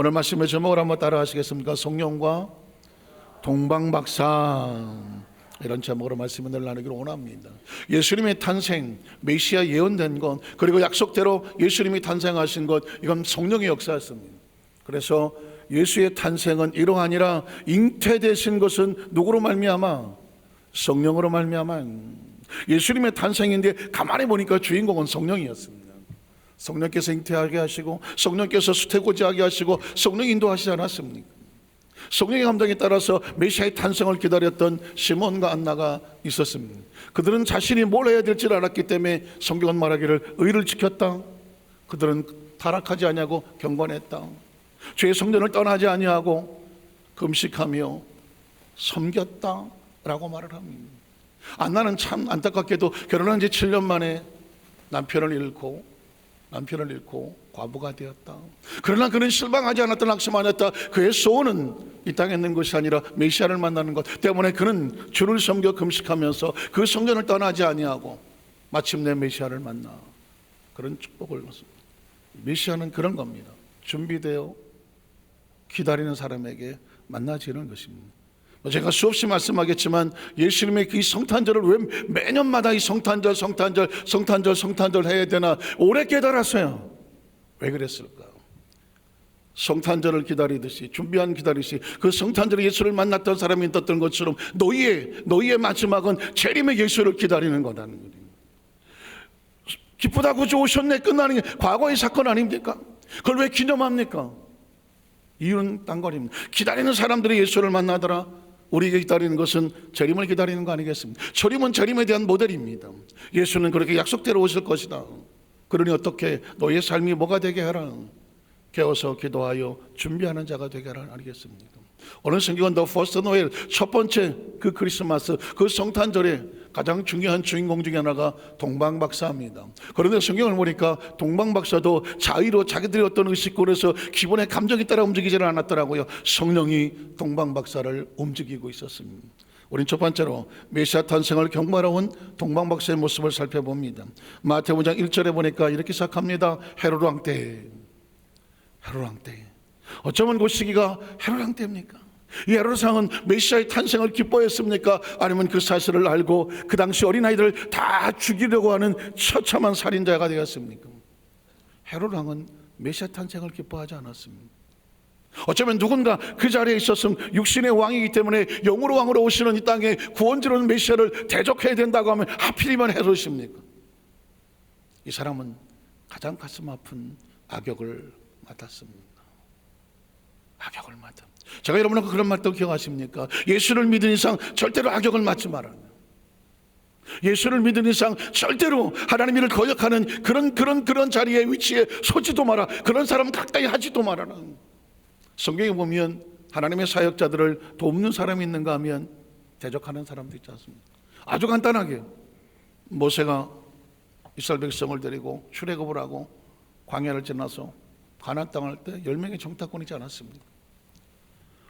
오늘 말씀의 제목을 한번 따라 하시겠습니까? 성령과 동방박사 이런 제목으로 말씀을 늘 나누기를 원합니다. 예수님의 탄생, 메시아 예언된 것, 그리고 약속대로 예수님이 탄생하신 것, 이건 성령의 역사였습니다. 그래서 예수의 탄생은 이러하니라 잉태되신 것은 누구로 말미암아 성령으로 말미암아 예수님의 탄생인데 가만히 보니까 주인공은 성령이었습니다. 성령께서 잉태하게 하시고 성령께서 수태고지하게 하시고 성령 인도하시지 않았습니까? 성령의 감동에 따라서 메시아의 탄생을 기다렸던 시몬과 안나가 있었습니다. 그들은 자신이 뭘 해야 될지 알았기 때문에 성경은 말하기를 의를 지켰다. 그들은 타락하지 아니하고 경건했다. 죄의 성전을 떠나지 아니하고 금식하며 섬겼다라고 말을 합니다. 안나는 참 안타깝게도 결혼한 지 7년 만에 남편을 잃고 남편을 잃고 과부가 되었다. 그러나 그는 실망하지 않았다, 낙심하였다. 그의 소원은 이 땅에 있는 것이 아니라 메시아를 만나는 것 때문에 그는 주를 섬겨 금식하면서 그 성전을 떠나지 아니하고 마침내 메시아를 만나 그런 축복을 얻습니다. 메시아는 그런 겁니다. 준비되어 기다리는 사람에게 만나지는 것입니다. 뭐 제가 수없이 말씀하겠지만 예수님의 그 성탄절을 왜 매년마다 이 성탄절, 성탄절, 성탄절, 성탄절 해야 되나 오래 깨달았어요. 왜 그랬을까요? 성탄절을 기다리듯이 준비한 기다리듯이 그 성탄절에 예수를 만났던 사람이 있었던 것처럼 너희의 너희의 마지막은 재림의 예수를 기다리는 거라는 거예요. 기쁘다고 좋으셨네 끝나는 게 과거의 사건 아닙니까? 그걸 왜 기념합니까? 이유는 딴 거입니다. 기다리는 사람들이 예수를 만나더라. 우리에게 기다리는 것은 재림을 기다리는 거 아니겠습니까? 재림은 재림에 대한 모델입니다. 예수는 그렇게 약속대로 오실 것이다. 그러니 어떻게 너의 삶이 뭐가 되게 하라. 깨어서 기도하여 준비하는 자가 되게 하라 아니겠습니까? 오늘 성경은 The First 첫 번째 그 크리스마스 그 성탄절에 가장 중요한 주인공 중에 하나가 동방박사입니다. 그런데 성경을 보니까 동방박사도 자의로 자기들의 어떤 의식권에서 기본의 감정에 따라 움직이지는 않았더라고요. 성령이 동방박사를 움직이고 있었습니다. 우린 첫 번째로 메시아 탄생을 경마하러 온 동방박사의 모습을 살펴봅니다. 마태복음 장 1절에 보니까 이렇게 시작합니다. 헤로드 왕 때. 헤로드 왕 때. 어쩌면 그 시기가 헤로드 왕 때입니까? 이 헤로드상은 메시아의 탄생을 기뻐했습니까? 아니면 그 사실을 알고 그 당시 어린아이들을 다 죽이려고 하는 처참한 살인자가 되었습니까? 헤로드 왕은 메시아 탄생을 기뻐하지 않았습니다. 어쩌면 누군가 그 자리에 있었음 육신의 왕이기 때문에 영으로 왕으로 오시는 이 땅에 구원주는 메시아를 대적해야 된다고 하면 하필이면 헤롯입니까? 이 사람은 가장 가슴 아픈 악역을 맡았습니다. 악역을 맡아. 제가 여러분하고 그런 말도 기억하십니까? 예수를 믿은 이상 절대로 악역을 맡지 말아요. 예수를 믿은 이상 절대로 하나님 일을 거역하는 그런 그런 그런 자리에 위치에 서지도 마라. 그런 사람 가까이 하지도 말아라. 성경에 보면 하나님의 사역자들을 돕는 사람이 있는가 하면 대적하는 사람도 있지 않습니까? 아주 간단하게 모세가 이스라엘 백성을 데리고 출애굽을 하고 광야를 지나서 가나안 땅을 때열 명의 정탐꾼이지 않았습니까?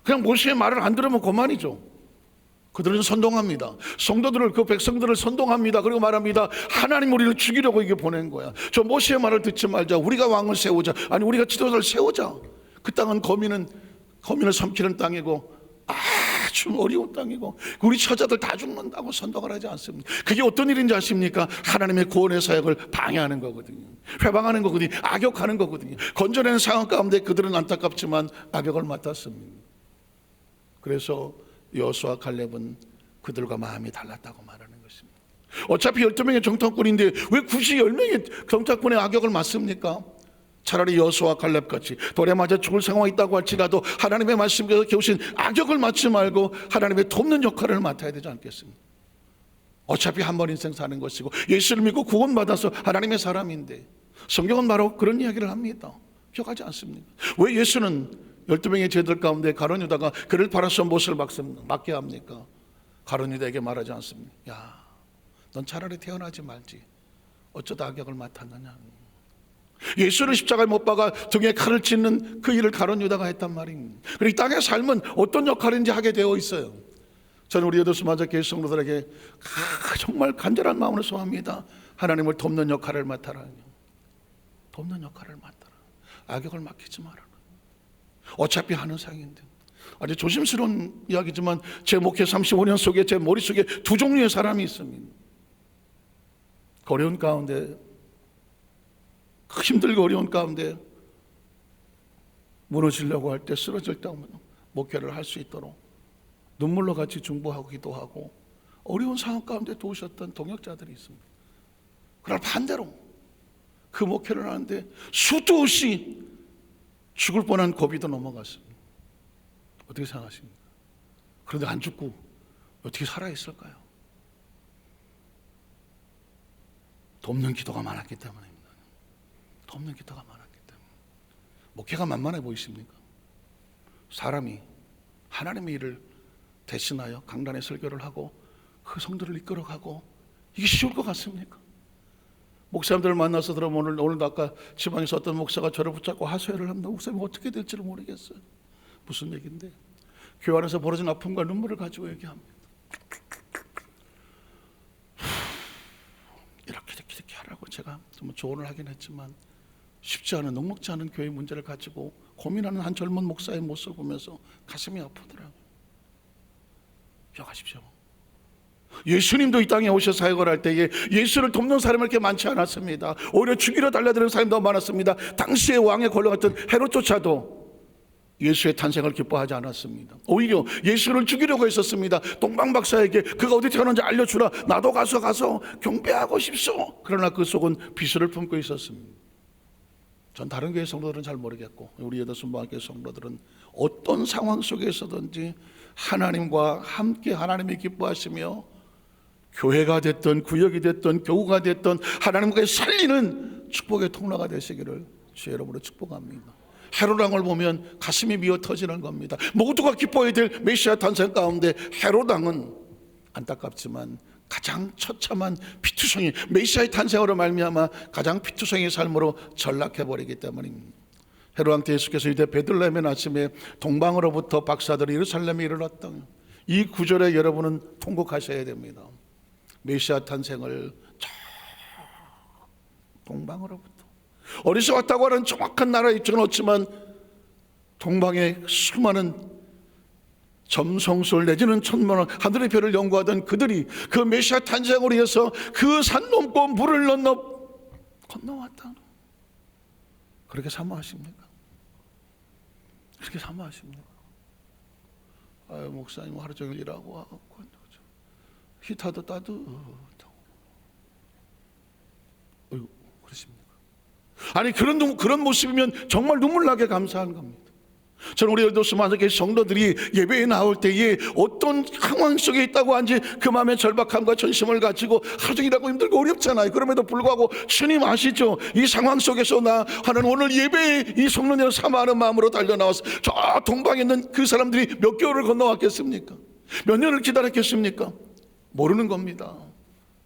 그냥 모세의 말을 안 들으면 그만이죠. 그들은 선동합니다. 성도들을 그 백성들을 선동합니다. 그리고 말합니다. 하나님 우리를 죽이려고 이게 보낸 거야. 저 모세의 말을 듣지 말자. 우리가 왕을 세우자. 아니 우리가 지도자를 세우자. 그 땅은 거민은 거민을 삼키는 땅이고 아주 어려운 땅이고 우리 처자들 다 죽는다고 선동을 하지 않습니다. 그게 어떤 일인지 아십니까? 하나님의 구원의 사역을 방해하는 거거든요. 회방하는 거거든요. 악역하는 거거든요. 건져내는 상황 가운데 그들은 안타깝지만 악역을 맡았습니다. 그래서 여수와 갈렙은 그들과 마음이 달랐다고 말하는 것입니다. 어차피 12명의 정탐꾼인데 왜 굳이 10명의 정탐꾼의 악역을 맡습니까? 차라리 여수와 갈렙같이 돌에 맞아 죽을 상황이 있다고 할지라도 하나님의 말씀께서 겨우신 악역을 맡지 말고 하나님의 돕는 역할을 맡아야 되지 않겠습니까? 어차피 한 번 인생 사는 것이고 예수를 믿고 구원받아서 하나님의 사람인데 성경은 바로 그런 이야기를 합니다. 기억하지 않습니까? 왜 예수는 12명의 제들 가운데 가론 유다가 그를 팔아서 못을 맡게 합니까? 가론 유다에게 말하지 않습니다. 야, 넌 차라리 태어나지 말지. 어쩌다 악역을 맡았느냐. 예수를 십자가에 못 박아 등에 칼을 찢는 그 일을 가론 유다가 했단 말입니다. 그리고 이 땅의 삶은 어떤 역할인지 하게 되어 있어요. 저는 우리 여도수마자 교회 성도들에게 정말 간절한 마음으로 소합니다. 하나님을 돕는 역할을 맡아라. 돕는 역할을 맡아라. 악역을 맡기지 마라. 어차피 하는 상인데. 아주 조심스러운 이야기지만 제 목회 35년 속에 제 머릿속에 두 종류의 사람이 있습니다. 어려운 가운데 힘들고 어려운 가운데 무너지려고 할 때 쓰러질 때 목회를 할 수 있도록 눈물로 같이 중보하고 기도하고 어려운 상황 가운데 도우셨던 동역자들이 있습니다. 그러나 반대로 그 목회를 하는데 수도 없이 죽을 뻔한 고비도 넘어갔습니다. 어떻게 생각하십니까? 그런데 안 죽고 어떻게 살아있을까요? 돕는 기도가 많았기 때문입니다. 돕는 기도가 많았기 때문에. 목회가 만만해 보이십니까? 사람이 하나님의 일을 대신하여 강단에 설교를 하고 그 성도를 이끌어가고 이게 쉬울 것 같습니까? 목사님들을 만나서 들으면 오늘, 오늘도 아까 지방에서 어떤 목사가 저를 붙잡고 하소연을 합니다. 목사님 어떻게 될지를 모르겠어요. 무슨 얘기인데? 교회 안에서 벌어진 아픔과 눈물을 가지고 얘기합니다. 이렇게 이렇게 이렇게 하라고 제가 좀 조언을 하긴 했지만 쉽지 않은 녹록지 않은 교회 문제를 가지고 고민하는 한 젊은 목사의 모습을 보면서 가슴이 아프더라고요. 기억하십시오. 예수님도 이 땅에 오셔 사역을 할 때에 예수를 돕는 사람이 이렇게 많지 않았습니다. 오히려 죽이려 달려드는 사람이 더 많았습니다. 당시의 왕에 걸려갔던 헤롯조차도 예수의 탄생을 기뻐하지 않았습니다. 오히려 예수를 죽이려고 했었습니다. 동방 박사에게 그가 어디 태어난지 알려주라. 나도 가서 가서 경배하고 싶소. 그러나 그 속은 비수를 품고 있었습니다. 전 다른 교회 성도들은 잘 모르겠고 우리 여덟순방학교 성도들은 어떤 상황 속에서든지 하나님과 함께 하나님이 기뻐하시며 교회가 됐던 구역이 됐던 교우가 됐던 하나님과 살리는 축복의 통로가 되시기를 주의 이름으로 축복합니다. 헤로당을 보면 가슴이 미어 터지는 겁니다. 모두가 기뻐해야 될 메시아 탄생 가운데 헤로당은 안타깝지만 가장 처참한 피투성이 메시아의 탄생으로 말미암아 가장 피투성의 삶으로 전락해 버리기 때문입니다. 헤로당 때 예수께서 이때 베들레헴의 아침에 동방으로부터 박사들이 예루살렘에 이르렀다. 이 구절에 여러분은 통곡하셔야 됩니다. 메시아 탄생을 저 동방으로부터 어디서 왔다고 하는 정확한 나라 입증은 없지만 동방의 수많은 점성술 내지는 천문학 하늘의 별을 연구하던 그들이 그 메시아 탄생을 위해서 그 산 넘고 물을 건너 건너왔다. 그렇게 사모하십니까? 그렇게 사모하십니까? 아유 목사님 하루 종일 일하고 와갖고 히타도 따뜻하고 어휴 그러십니까? 아니 그런 눈- 그런 모습이면 정말 눈물 나게 감사한 겁니다. 저는 우리 열도스마석의 성도들이 예배에 나올 때에 어떤 상황 속에 있다고 한지 그 마음의 절박함과 전심을 가지고 하루 종일 일하고 힘들고 어렵잖아요. 그럼에도 불구하고 주님 아시죠? 이 상황 속에서 나 하는 오늘 예배에 이 성론을 사모하는 마음으로 달려나와서 저 동방에 있는 그 사람들이 몇 개월을 건너왔겠습니까? 몇 년을 기다렸겠습니까? 모르는 겁니다.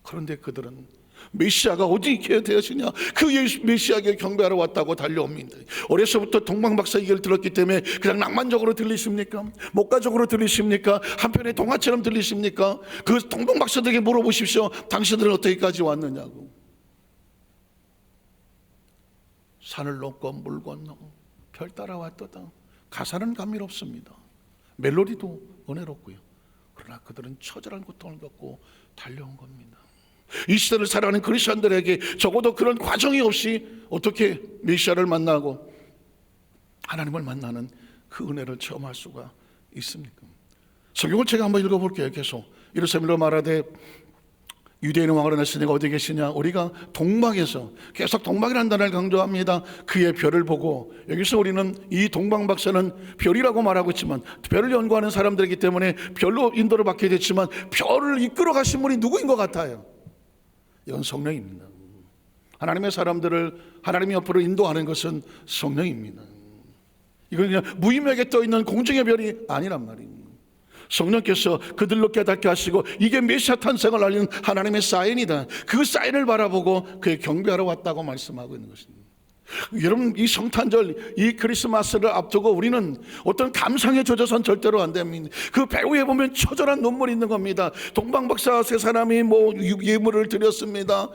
그런데 그들은 메시아가 어디에 되었으냐 그 예수- 메시아에게 경배하러 왔다고 달려옵니다 어려서부터 동방 박사 얘기를 들었기 때문에 그냥 낭만적으로 들리십니까? 목가적으로 들리십니까? 한편의 동화처럼 들리십니까? 그 동방 박사들에게 물어보십시오 당신들은 어떻게까지 왔느냐고 산을 넘고 물 건너 별 따라 왔도다 가사는 감미롭습니다 멜로디도 은혜롭고요 그러나 그들은 처절한 고통을 겪고 달려온 겁니다 이 시대를 살아가는 그리스도인들에게 적어도 그런 과정이 없이 어떻게 메시아를 만나고 하나님을 만나는 그 은혜를 체험할 수가 있습니까? 성경을 제가 한번 읽어볼게요. 계속 이르사밀로 말하되 유대인의 왕을 하시니가 어디 계시냐? 우리가 동방에서 계속 동방이라는 단어를 강조합니다. 그의 별을 보고 여기서 우리는 이 동방 박사는 별이라고 말하고 있지만 별을 연구하는 사람들이기 때문에 별로 인도를 받게 됐지만 별을 이끌어 가신 분이 누구인 것 같아요? 이건 성령입니다. 하나님의 사람들을 하나님의 옆으로 인도하는 것은 성령입니다. 이건 그냥 무의미하게 떠 있는 공중의 별이 아니란 말입니다. 성령께서 그들로 깨닫게 하시고 이게 메시아 탄생을 알리는 하나님의 사인이다. 그 사인을 바라보고 그의 경배하러 왔다고 말씀하고 있는 것입니다. 여러분 이 성탄절 이 크리스마스를 앞두고 우리는 어떤 감상에 젖어선 절대로 안 됩니다. 그 배우에 보면 처절한 눈물이 있는 겁니다. 동방박사 세 사람이 뭐 예물을 드렸습니다.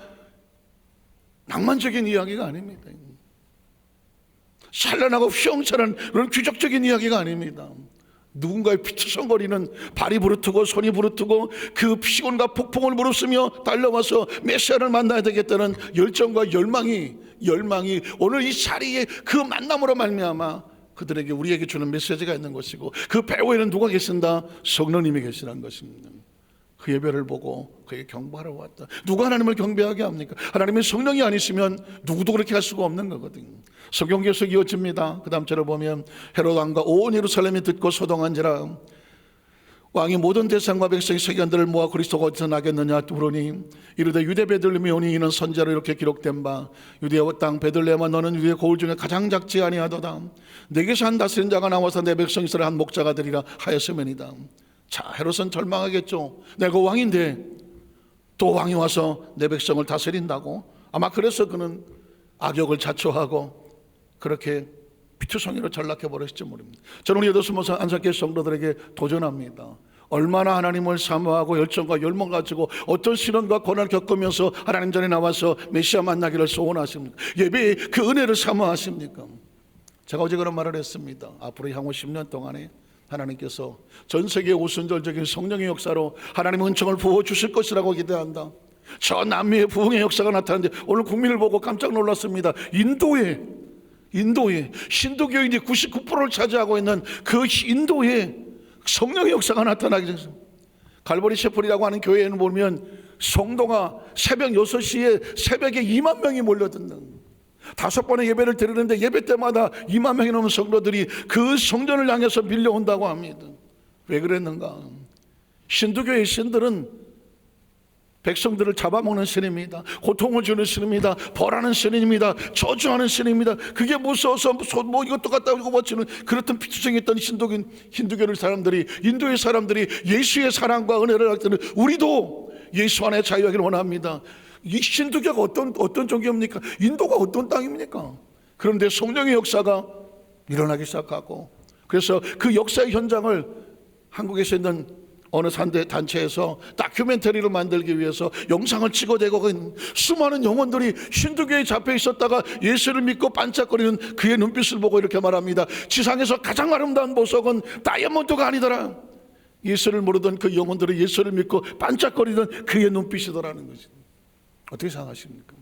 낭만적인 이야기가 아닙니다. 찬란하고 휘황찬란 그런 규적적인 이야기가 아닙니다. 누군가의 피투성거리는 발이 부르트고 손이 부르트고 그 피곤과 폭풍을 무릅쓰며 달려와서 메시아를 만나야 되겠다는 열정과 열망이 열망이 오늘 이 자리에 그 만남으로 말미암아 그들에게 우리에게 주는 메시지가 있는 것이고 그 배후에는 누가 계신다? 성령님이 계시라는 것입니다. 그 예배를 보고 그에게 경배하러 왔다. 누가 하나님을 경배하게 합니까? 하나님의 성령이 아니시면 누구도 그렇게 할 수가 없는 거거든요. 성경 계속 이어집니다. 그 다음 절을 보면 헤롯 왕과 온 예루살렘이 듣고 소동한지라 왕이 모든 대상과 백성의 세견들을 모아 그리스도가 어디서 나겠느냐 물으니 이르되 유대 베들레헴이 오니 이는 선자로 이렇게 기록된 바 유대 땅 베들레헴아 너는 유대 고을 중에 가장 작지 아니하도다 내게서 한 다스린 자가 나와서 내 백성 이스라엘 한 목자가 되리라 하였으면이다 자 헤롯은 절망하겠죠 내가 왕인데 또 왕이 와서 내 백성을 다스린다고 아마 그래서 그는 악역을 자초하고 그렇게 피투성이로 전락해 버렸을지 모릅니다. 저는 우리 여도스모사 안삭교 성도들에게 도전합니다. 얼마나 하나님을 사모하고 열정과 열망 가지고 어떤 시련과 고난을 겪으면서 하나님 전에 나와서 메시아 만나기를 소원하십니까? 예배의 그 은혜를 사모하십니까? 제가 어제 그런 말을 했습니다. 앞으로 향후 10년 동안에 하나님께서 전 세계 우선절적인 성령의 역사로 하나님 은총을 부어 주실 것이라고 기대한다. 저 남미의 부흥의 역사가 나타났는데 오늘 국민을 보고 깜짝 놀랐습니다. 인도에 인도에 신도교인이 99%를 차지하고 있는 그 인도에 성령의 역사가 나타나게 됐습니다. 갈보리 셰플이라고 하는 교회에는 보면 성도가 새벽 6시에 새벽에 2만 명이 몰려든다. 다섯 번의 예배를 드리는데 예배 때마다 2만 명이 넘는 성도들이 그 성전을 향해서 밀려온다고 합니다. 왜 그랬는가? 신도교의 신들은 백성들을 잡아먹는 신입니다. 고통을 주는 신입니다. 벌하는 신입니다. 저주하는 신입니다. 그게 무서워서 뭐 이것도 갖다 이거 맞추는 그렇던 피투성했던 신도교 힌두교를 사람들이 인도의 사람들이 예수의 사랑과 은혜를 할 때는 우리도 예수 안에 자유하기를 원합니다. 이 신두교가 어떤 어떤 종교입니까? 인도가 어떤 땅입니까? 그런데 성령의 역사가 일어나기 시작하고 그래서 그 역사의 현장을 한국에서 있는 어느 산대 단체에서 다큐멘터리를 만들기 위해서 영상을 찍어대고 수많은 영혼들이 신두교에 잡혀 있었다가 예수를 믿고 반짝거리는 그의 눈빛을 보고 이렇게 말합니다. 지상에서 가장 아름다운 보석은 다이아몬드가 아니더라. 예수를 모르던 그 영혼들이 예수를 믿고 반짝거리던 그의 눈빛이더라는 거지. 어떻게 생각하십니까?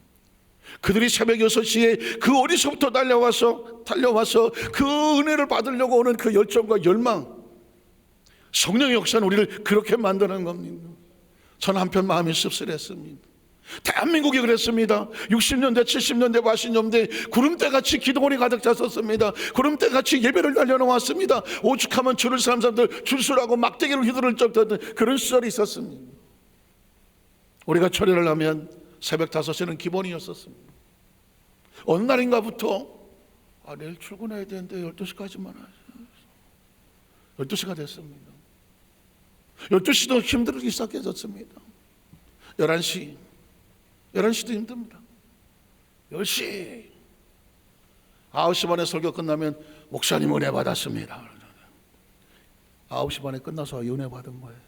그들이 새벽 6시에 그 어디서부터 달려와서 달려와서 그 은혜를 받으려고 오는 그 열정과 열망 성령의 역사는 우리를 그렇게 만드는 겁니다. 저는 한편 마음이 씁쓸했습니다. 대한민국이 그랬습니다. 60년대, 70년대, 80년대 구름대같이 기도원이 가득 찼었습니다. 구름대같이 예배를 날려놓았습니다. 오죽하면 줄을 서는 사람들 줄서라고 막대기로 휘두를 적던 그런 시절이 있었습니다. 우리가 철회를 하면 새벽 5시는 기본이었었습니다. 어느 날인가부터 아, 내일 출근해야 되는데 12시까지만 하죠. 12시가 됐습니다. 12시도 힘들기 시작해졌습니다. 11시, 11시도 힘듭니다. 10시, 9시 반에 설교 끝나면 목사님 은혜 받았습니다. 9시 반에 끝나서 은혜 받은 거예요.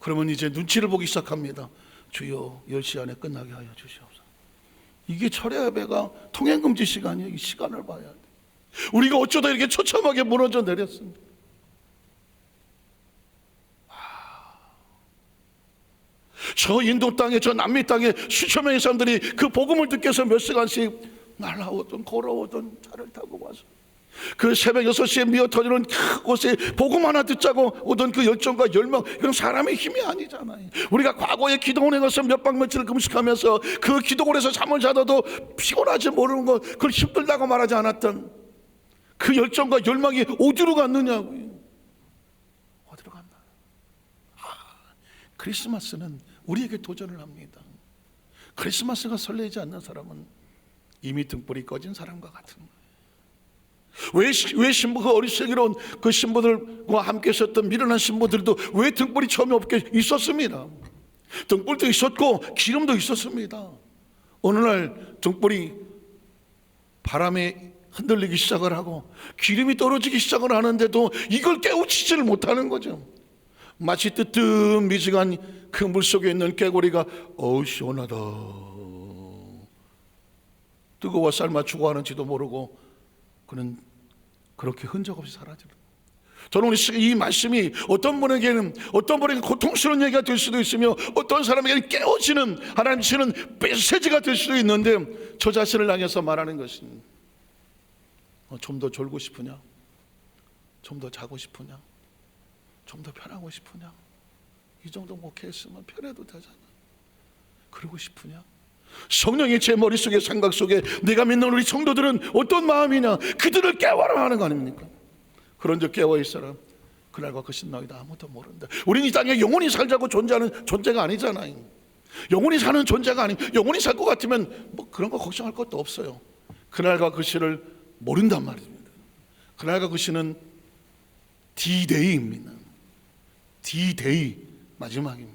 그러면 이제 눈치를 보기 시작합니다. 주여 10시 안에 끝나게 하여 주시옵소서. 이게 철야 예배가 통행 금지 시간이에요. 이 시간을 봐야 돼. 우리가 어쩌다 이렇게 처참하게 무너져 내렸습니다. 저 인도 땅에 저 남미 땅에 수천 명의 사람들이 그 복음을 듣기 위해서 몇 시간씩 날아오던 걸어오던 차를 타고 와서 그 새벽 6시에 미어 터지는 그곳에 복음 하나 듣자고 오던 그 열정과 열망 이건 사람의 힘이 아니잖아요 우리가 과거에 기도원에 가서 몇박 며칠을 금식하면서 그 기도원에서 잠을 자다도 피곤하지 모르는 것 그걸 힘들다고 말하지 않았던 그 열정과 열망이 어디로 갔느냐고요 어디로 갔나 아, 크리스마스는 우리에게 도전을 합니다. 크리스마스가 설레지 않는 사람은 이미 등불이 꺼진 사람과 같은 거예요. 왜, 왜 신부가 어리석이로 온그 신부들과 함께 있었던 미련한 신부들도 왜 등불이 처음에 없게 있었습니다. 등불도 있었고 기름도 있었습니다. 어느 날 등불이 바람에 흔들리기 시작을 하고 기름이 떨어지기 시작을 하는데도 이걸 깨우치지를 못하는 거죠. 마치 뜨뜻미지간 그 물속에 있는 개구리가 어우 시원하다 뜨거워 삶아 죽어가는지도 모르고 그는 그렇게 흔적 없이 사라지는 저는 오늘 이 말씀이 어떤 분에게는 어떤 분에게 고통스러운 얘기가 될 수도 있으며 어떤 사람에게는 깨어지는 하나님 주시는 메시지가 될 수도 있는데 저 자신을 향해서 말하는 것은 어, 좀더 졸고 싶으냐? 좀 더 자고 싶으냐? 좀 더 편하고 싶으냐? 이 정도 목회했으면 편해도 되잖아. 그러고 싶으냐? 성령이 제 머릿속에 생각 속에 내가 믿는 우리 성도들은 어떤 마음이냐? 그들을 깨워라 하는 거 아닙니까? 그런데 깨워 있어라. 그날과 그신 너희다 아무도 모른다. 우리는 이 땅에 영원히 살자고 존재하는 존재가 아니잖아요. 영원히 사는 존재가 아니. 영원히 살 것 같으면 뭐 그런 거 걱정할 것도 없어요. 그날과 그 시를 모른단 말입니다. 그날과 그 시는 D-Day입니다. D-Day 마지막입니다.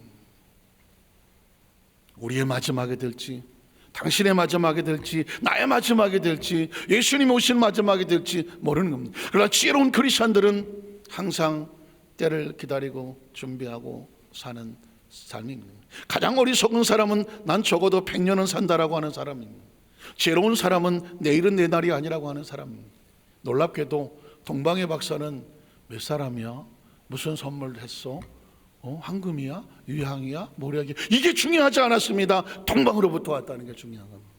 우리의 마지막이 될지 당신의 마지막이 될지 나의 마지막이 될지 예수님이 오신 마지막이 될지 모르는 겁니다. 그러나 지혜로운 크리스천들은 항상 때를 기다리고 준비하고 사는 삶입니다. 가장 어리석은 사람은 난 적어도 100년은 산다라고 하는 사람입니다. 지혜로운 사람은 내일은 내 날이 아니라고 하는 사람입니다. 놀랍게도 동방의 박사는 몇 사람이야? 무슨 선물 했어? 어, 황금이야? 유향이야? 모략이야? 이게 중요하지 않았습니다. 동방으로부터 왔다는 게 중요한 겁니다.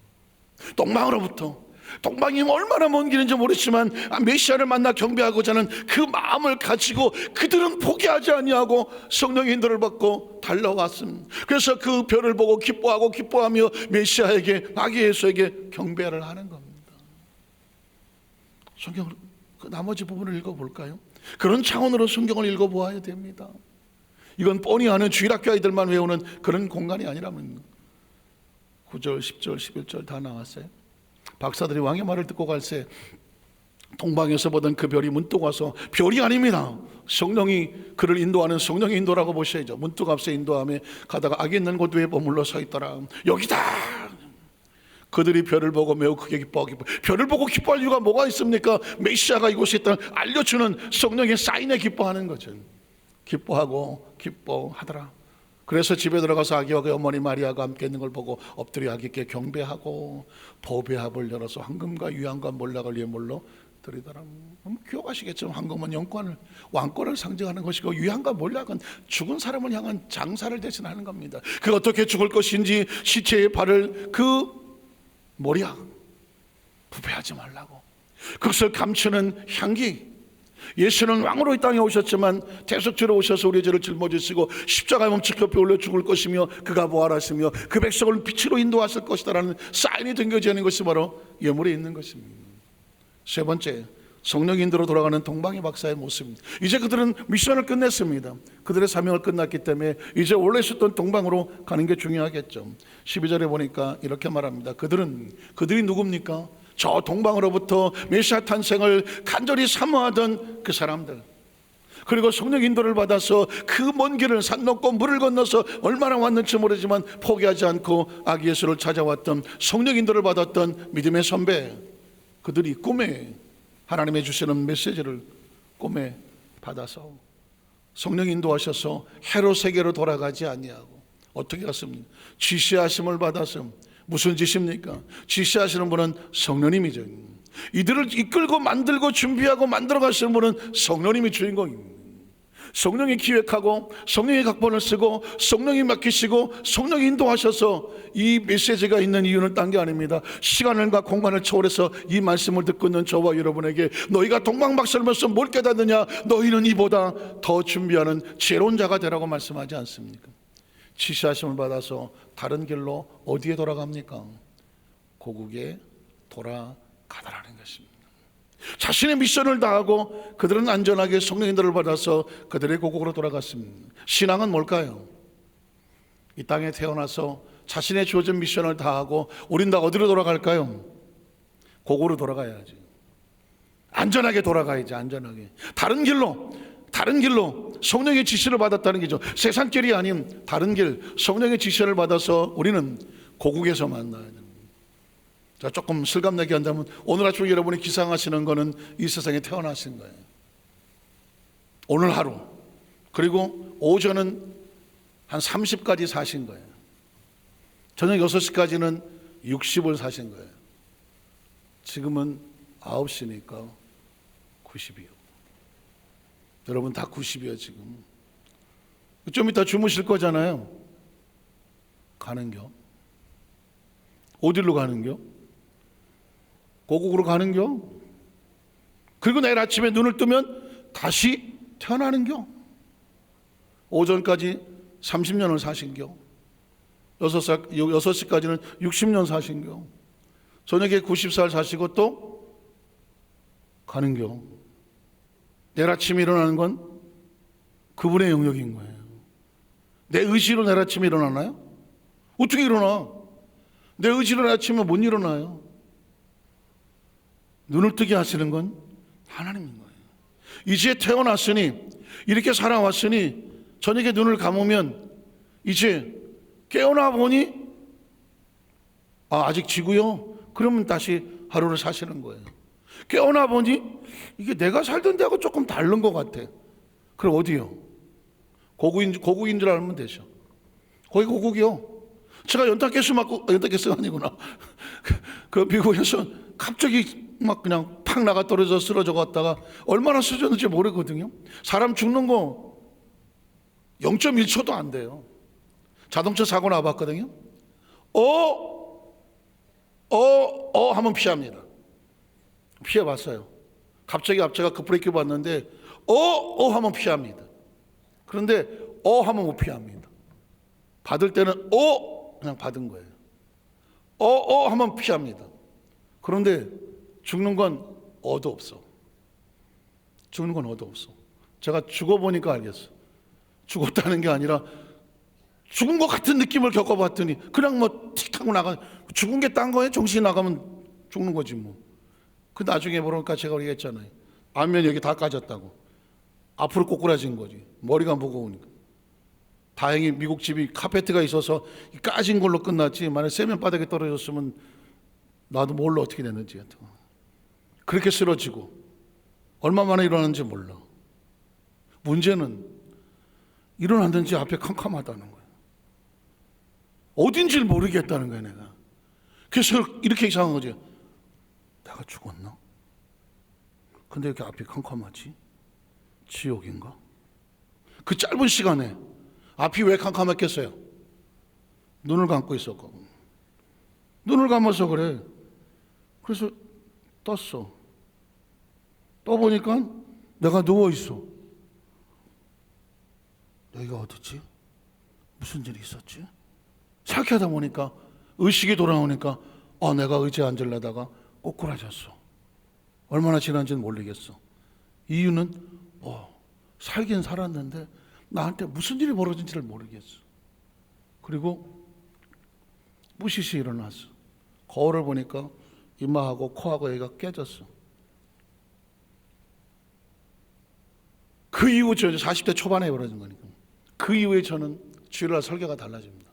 동방으로부터. 동방이 얼마나 먼 길인지 모르지만 아, 메시아를 만나 경배하고자 하는 그 마음을 가지고 그들은 포기하지 아니하고 성령의 인도를 받고 달려왔습니다. 그래서 그 별을 보고 기뻐하고 기뻐하며 메시아에게 아기 예수에게 경배를 하는 겁니다. 성경 그 나머지 부분을 읽어볼까요? 그런 차원으로 성경을 읽어보아야 됩니다. 이건 뻔히 아는 주일학교 아이들만 외우는 그런 공간이 아니라면 9절, 10절, 11절 다 나왔어요. 박사들이 왕의 말을 듣고 갈새 동방에서 보던 그 별이 문득 와서 별이 아닙니다. 성령이 그를 인도하는 성령의 인도라고 보셔야죠. 문득 앞서 인도함에 가다가 악이 있는 곳 위에 머물러 서 있더라. 여기다. 그들이 별을 보고 매우 크게 기뻐하고 기뻐. 별을 보고 기뻐할 이유가 뭐가 있습니까? 메시아가 이곳에 있다 알려주는 성령의 사인에 기뻐하는 거죠. 기뻐하고 기뻐하더라. 그래서 집에 들어가서 아기와 그 어머니 마리아가 함께 있는 걸 보고 엎드려 아기께 경배하고 보배합을 열어서 황금과 유향과 몰락을 예물로 드리더라. 음, 기억하시겠지만 황금은 영권을 왕권을 상징하는 것이고 유향과 몰락은 죽은 사람을 향한 장사를 대신하는 겁니다. 그 어떻게 죽을 것인지 시체의 발을 그 모략 부패하지 말라고 그것을 감추는 향기 예수는 왕으로 이 땅에 오셨지만 대속죄로 오셔서 우리의 죄를 짊어지시고 십자가에 멈추 옆에 올려 죽을 것이며 그가 부활하시며 그 백성을 빛으로 인도하실 것이다라는 사인이 등겨지는 것이 바로 예물에 있는 것입니다. 세 번째 성령 인도로 돌아가는 동방의 박사의 모습입니다. 이제 그들은 미션을 끝냈습니다. 그들의 사명을 끝났기 때문에 이제 원래 있었던 동방으로 가는 게 중요하겠죠. 12절에 보니까 이렇게 말합니다. 그들은 그들이 누굽니까? 저 동방으로부터 메시아 탄생을 간절히 사모하던 그 사람들. 그리고 성령 인도를 받아서 그 먼 길을 산 넘고 물을 건너서 얼마나 왔는지 모르지만 포기하지 않고 아기 예수를 찾아왔던 성령 인도를 받았던 믿음의 선배. 그들이 꿈에 하나님의 주시는 메시지를 꿈에 받아서 성령 인도하셔서 해로 세계로 돌아가지 아니하고 어떻게 갔습니까? 지시하심을 받아서 무슨 짓입니까? 지시하시는 분은 성령님이죠. 이들을 이끌고 만들고 준비하고 만들어 가시는 분은 성령님이 주인공입니다. 성령이 기획하고 성령이 각본을 쓰고 성령이 맡기시고 성령이 인도하셔서 이 메시지가 있는 이유는 딴 게 아닙니다. 시간과 공간을 초월해서 이 말씀을 듣고 있는 저와 여러분에게 너희가 동방박설면서 뭘 깨닫느냐 너희는 이보다 더 준비하는 지혜로운 자가 되라고 말씀하지 않습니까? 지시하심을 받아서 다른 길로 어디에 돌아갑니까? 고국에 돌아가다라는 것입니다. 자신의 미션을 다하고 그들은 안전하게 성령인들을 받아서 그들의 고국으로 돌아갔습니다. 신앙은 뭘까요? 이 땅에 태어나서 자신의 주어진 미션을 다하고 우린 다 어디로 돌아갈까요? 고국으로 돌아가야지. 안전하게 돌아가야지, 안전하게. 다른 길로, 다른 길로 성령의 지시를 받았다는 거죠. 세상 길이 아닌 다른 길, 성령의 지시를 받아서 우리는 고국에서 만나야 됩니다. 자, 조금 실감나게 한다면 오늘 아침 여러분이 기상하시는 거는 이 세상에 태어나신 거예요. 오늘 하루. 그리고 오전은 한 30까지 사신 거예요. 저녁 6시까지는 60을 사신 거예요. 지금은 9시니까 90이요. 여러분 다 90이요 지금. 좀 이따 주무실 거잖아요. 가는겨? 어디로 가는겨? 고국으로 가는겨? 그리고 내일 아침에 눈을 뜨면 다시 태어나는겨? 오전까지 30년을 사신겨? 6살, 6시까지는 60년 사신겨? 저녁에 90살 사시고 또 가는겨? 내일 아침에 일어나는 건 그분의 영역인 거예요. 내 의지로 내일 아침에 일어나나요? 어떻게 일어나? 내 의지로 내일 아침에 못 일어나요. 눈을 뜨게 하시는 건 하나님인 거예요. 이제 태어났으니 이렇게 살아왔으니 저녁에 눈을 감으면 이제 깨어나 보니 아, 아직 지고요. 그러면 다시 하루를 사시는 거예요. 깨어나 보니 이게 내가 살던 데하고 조금 다른 것 같아. 그럼 어디요? 고국인 고국인 줄 알면 되죠. 거기 고국이요. 제가 연탄가스 맞고 아, 연탄가스가 아니구나. 그 미국에서 갑자기 막 그냥 팍 나가 떨어져 쓰러져 갔다가 얼마나 쓰러졌는지 모르거든요. 사람 죽는 거 0.1초도 안 돼요. 자동차 사고 나봤거든요. 어, 어, 어 하면 피합니다. 피해봤어요. 갑자기 앞차가 급브레이크 봤는데 어, 어 하면 피합니다. 그런데 어 하면 못 피합니다. 받을 때는 어 그냥 받은 거예요. 어, 어 하면 피합니다. 그런데 죽는 건 어도 없어. 죽는 건 어도 없어. 제가 죽어보니까 알겠어. 죽었다는 게 아니라 죽은 것 같은 느낌을 겪어봤더니 그냥 뭐 틱 하고 나가 죽은 게 딴 거예요. 정신이 나가면 죽는 거지 뭐. 그 나중에 보니까 제가 얘기했잖아요. 안면 여기 다 까졌다고. 앞으로 꼬꾸라진 거지. 머리가 무거우니까. 다행히 미국 집이 카페트가 있어서 이 까진 걸로 끝났지. 만약 세면 바닥에 떨어졌으면 나도 몰라 어떻게 됐는지. 그렇게 쓰러지고 얼마 만에 일어났는지 몰라. 문제는 일어났는지 앞에 캄캄하다는 거야. 어딘지를 모르겠다는 거야 내가. 그래서 이렇게 이상한 거지. 내가 죽었나? 근데 이렇게 앞이 캄캄하지? 지옥인가? 그 짧은 시간에 앞이 왜 캄캄했겠어요? 눈을 감고 있었고 눈을 감아서 그래. 그래서 떴어. 떠보니까 내가 누워 있어. 여기가 어디지? 무슨 일이 있었지? 생각하다 보니까 의식이 돌아오니까 아 내가 의자에 앉으려다가 꼬꾸라졌어. 얼마나 지난지는 모르겠어. 이유는 어, 살긴 살았는데 나한테 무슨 일이 벌어진지를 모르겠어. 그리고 무시시 일어났어. 거울을 보니까 이마하고 코하고 여기가 깨졌어. 그 이후 저 40대 초반에 벌어진 거니까. 그 이후에 저는 주일날 설교가 달라집니다.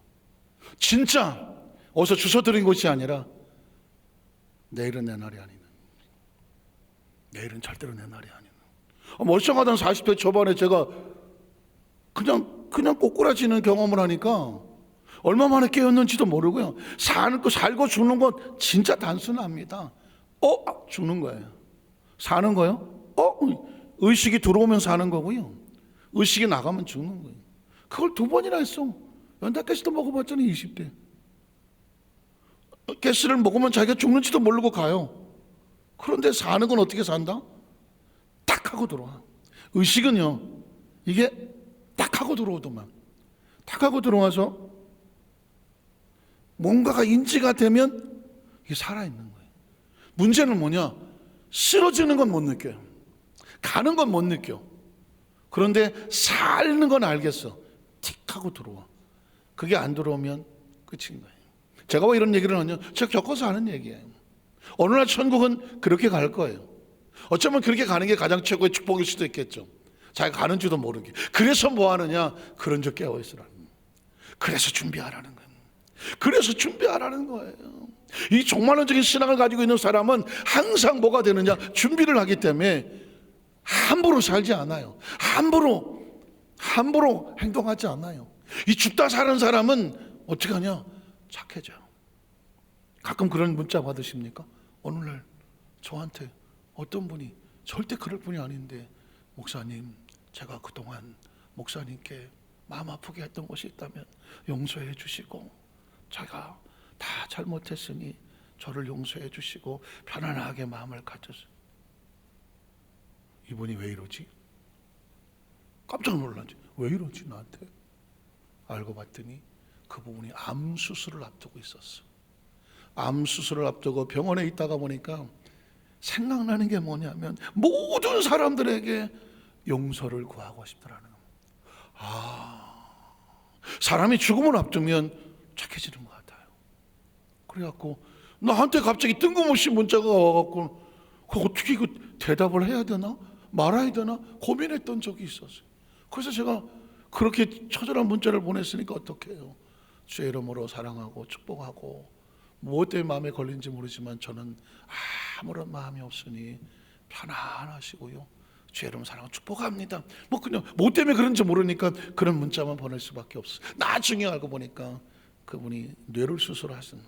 진짜 어디서 주워 들은 것이 아니라 내일은 내 날이 아니는. 내일은 절대로 내 날이 아니는. 아, 멀쩡하던 40대 초반에 제가 그냥 그냥 꼬꾸라지는 경험을 하니까 얼마 만에 깨었는지도 모르고요. 사는 거 살고 죽는 건 진짜 단순합니다. 어 아, 죽는 거예요. 사는 거요? 어 의식이 들어오면 사는 거고요. 의식이 나가면 죽는 거예요. 그걸 두 번이나 했어. 연탄가스도 먹어봤잖아요, 20대. 가스를 먹으면 자기가 죽는지도 모르고 가요. 그런데 사는 건 어떻게 산다? 딱 하고 들어와. 의식은요, 이게 딱 하고 들어오더만. 딱 하고 들어와서 뭔가가 인지가 되면 이게 살아있는 거예요. 문제는 뭐냐? 쓰러지는 건 못 느껴요. 가는 건 못 느껴. 그런데 살는 건 알겠어. 틱 하고 들어와. 그게 안 들어오면 끝인 거예요. 제가 왜 이런 얘기를 하냐? 제가 겪어서 하는 얘기예요. 어느 날 천국은 그렇게 갈 거예요. 어쩌면 그렇게 가는 게 가장 최고의 축복일 수도 있겠죠. 자기가 가는지도 모르게. 그래서 뭐 하느냐? 그런 적 깨어 있으라는 거예요. 그래서 준비하라는 거예요. 그래서 준비하라는 거예요. 이 종말론적인 신앙을 가지고 있는 사람은 항상 뭐가 되느냐? 준비를 하기 때문에 함부로 살지 않아요. 함부로 함부로 행동하지 않아요. 이 죽다 사는 사람은 어떻게 하냐? 착해져요. 가끔 그런 문자 받으십니까? 어느 날 저한테 어떤 분이 절대 그럴 분이 아닌데 목사님 제가 그동안 목사님께 마음 아프게 했던 것이 있다면 용서해 주시고 제가 다 잘못했으니 저를 용서해 주시고 편안하게 마음을 가져서 이분이 왜 이러지? 깜짝 놀랐지. 왜 이러지 나한테? 알고 봤더니 그 부분이 암 수술을 앞두고 있었어. 암 수술을 앞두고 병원에 있다가 보니까 생각나는 게 뭐냐면 모든 사람들에게 용서를 구하고 싶더라는 겁니다. 아, 사람이 죽음을 앞두면 착해지는 것 같아요. 그래갖고 나한테 갑자기 뜬금없이 문자가 와갖고 그 어떻게 이거 대답을 해야 되나 말아야 되나 고민했던 적이 있었어요. 그래서 제가 그렇게 처절한 문자를 보냈으니까 어떡해요. 주의 이름으로 사랑하고 축복하고 무엇 때문에 마음에 걸린지 모르지만 저는 아무런 마음이 없으니 편안하시고요. 주의 이름 사랑하고 축복합니다. 뭐 그냥 뭐 때문에 그런지 모르니까 그런 문자만 보낼 수밖에 없어요. 나중에 알고 보니까 그분이 뇌를 수술하신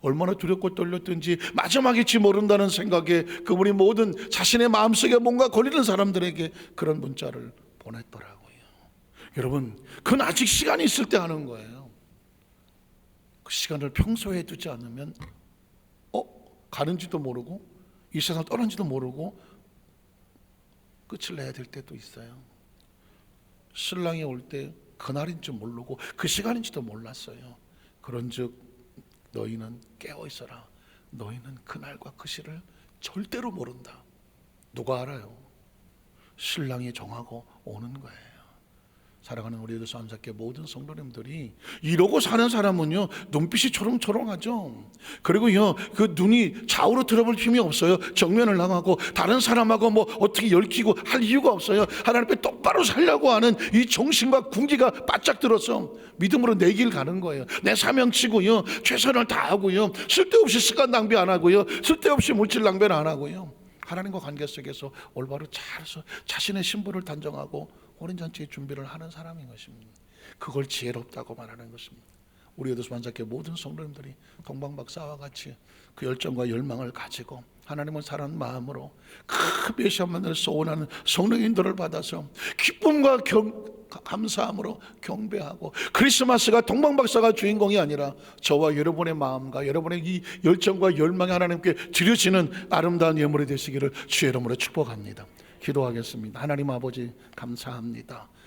얼마나 두렵고 떨렸든지 마지막일지 모른다는 생각에 그분이 모든 자신의 마음속에 뭔가 걸리는 사람들에게 그런 문자를 보냈더라고요. 여러분, 그건 아직 시간이 있을 때 하는 거예요. 그 시간을 평소에 두지 않으면 어 가는지도 모르고 이 세상 떠난지도 모르고 끝을 내야 될 때도 있어요. 신랑이 올 때 그날인 줄 모르고 그 시간인지도 몰랐어요. 그런즉 너희는 깨어 있어라. 너희는 그날과 그 시를 절대로 모른다. 누가 알아요? 신랑이 정하고 오는 거예요. 사랑하는 우리 교수함사께 모든 성도님들이 이러고 사는 사람은요 눈빛이 초롱초롱하죠. 그리고요 그 눈이 좌우로 들어볼 힘이 없어요. 정면을 향하고 다른 사람하고 뭐 어떻게 얽히고 할 이유가 없어요. 하나님 앞에 똑바로 살려고 하는 이 정신과 군기가 바짝 들어서 믿음으로 내 길 가는 거예요. 내 사명치고요 최선을 다하고요 쓸데없이 시간 낭비 안 하고요 쓸데없이 물질 낭비를 안 하고요. 하나님과 관계 속에서 올바로 잘해서 자신의 신분을 단정하고 혼인잔치의 준비를 하는 사람인 것입니다. 그걸 지혜롭다고 말하는 것입니다. 우리 에도스 반짝의 모든 성도님들이 동방박사와 같이 그 열정과 열망을 가지고 하나님을 사랑하는 마음으로 그 메시아만을 소원하는 성령인들을 받아서 기쁨과 경, 감사함으로 경배하고 크리스마스가 동방박사가 주인공이 아니라 저와 여러분의 마음과 여러분의 이 열정과 열망이 하나님께 드려지는 아름다운 예물이 되시기를 주의 이름으로 축복합니다. 기도하겠습니다. 하나님 아버지 감사합니다.